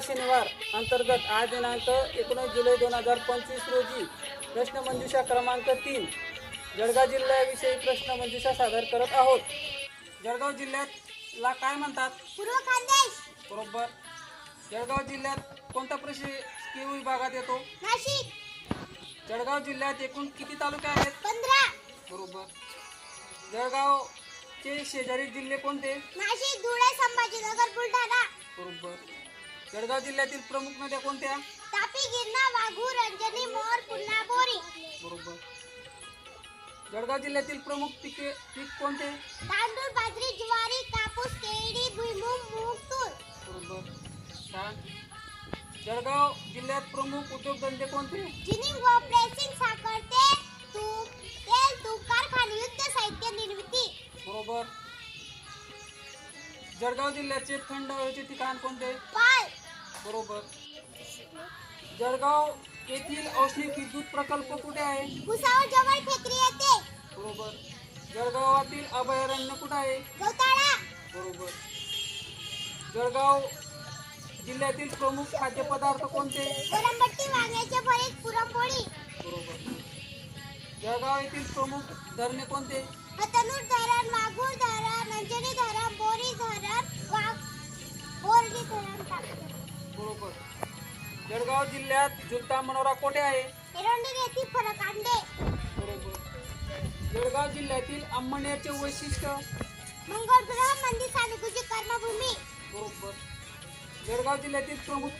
अंतर्गत आज दिनांक एकोणीस जुलै दोन हजार पंचवीस रोजी प्रश्नमंजुषा क्रमांक तीन जळगाव जिल्ह्याविषयी प्रश्नमंजुषा सादर करत आहोत. जळगाव जिल्ह्यातला काय म्हणतात? बरोबर. जळगाव जिल्ह्यात कोणता प्रशासकीय विभागात येतो? नाशिक. जळगाव जिल्ह्यात एकूण किती तालुके आहेत? पंधरा. बरोबर. जळगावचे शेजारी जिल्हे कोणते? नाशिक धुळे संभाजीनगर बुलढाणा. बरोबर. जळगाव जिल्ह्यातील प्रमुख नद्या कोणत्या? तापी गिरणा वाघू रंजनी मोर पुन्हा बोरी. बरोबर. जळगाव जिल्ह्यातील प्रमुख पिके पीक कोणते? तांदूळ बाजरी ज्वारी कापूस केळी भुईमूग मूग तूर. बरोबर. छान. जळगाव जिल्ह्यात प्रमुख उद्योगधंदे कोणते? जिनिंग व प्रेसिंग साखर ते तूप तेल तूप कारखाने युद्ध साहित्य निर्मिती. बरोबर. जळगाव जिल्ह्याचे थंड हवेचे ठिकाण कोणते? पाल. बरोबर. जळगाव येथील औष्णिक विद्युत प्रकल्प कुठे आहे? भुसावळ जवळ फेकरी बरोबर. जळगावातील अभयारण्य कुठे आहे? बरोबर. जळगाव जिल्ह्यातील प्रमुख खाद्यपदार्थ कोणते? वरंबट्टी वांग्याचे भरीत पुरणपोळी. बरोबर. जळगाव येथील प्रमुख धरणे कोणते? हतनूर धरण मागूर धरण. जळगाव जिल्ह्यात झुलता मनोरा कोठे आहे? बरोबर जळगाव जिल्ह्यातील अंमनेरचे वैशिष्ट्य? मंगळ मंदिर सानुकूची कर्मभूमी. बरोबर. जळगाव जिल्ह्यातील प्रमुख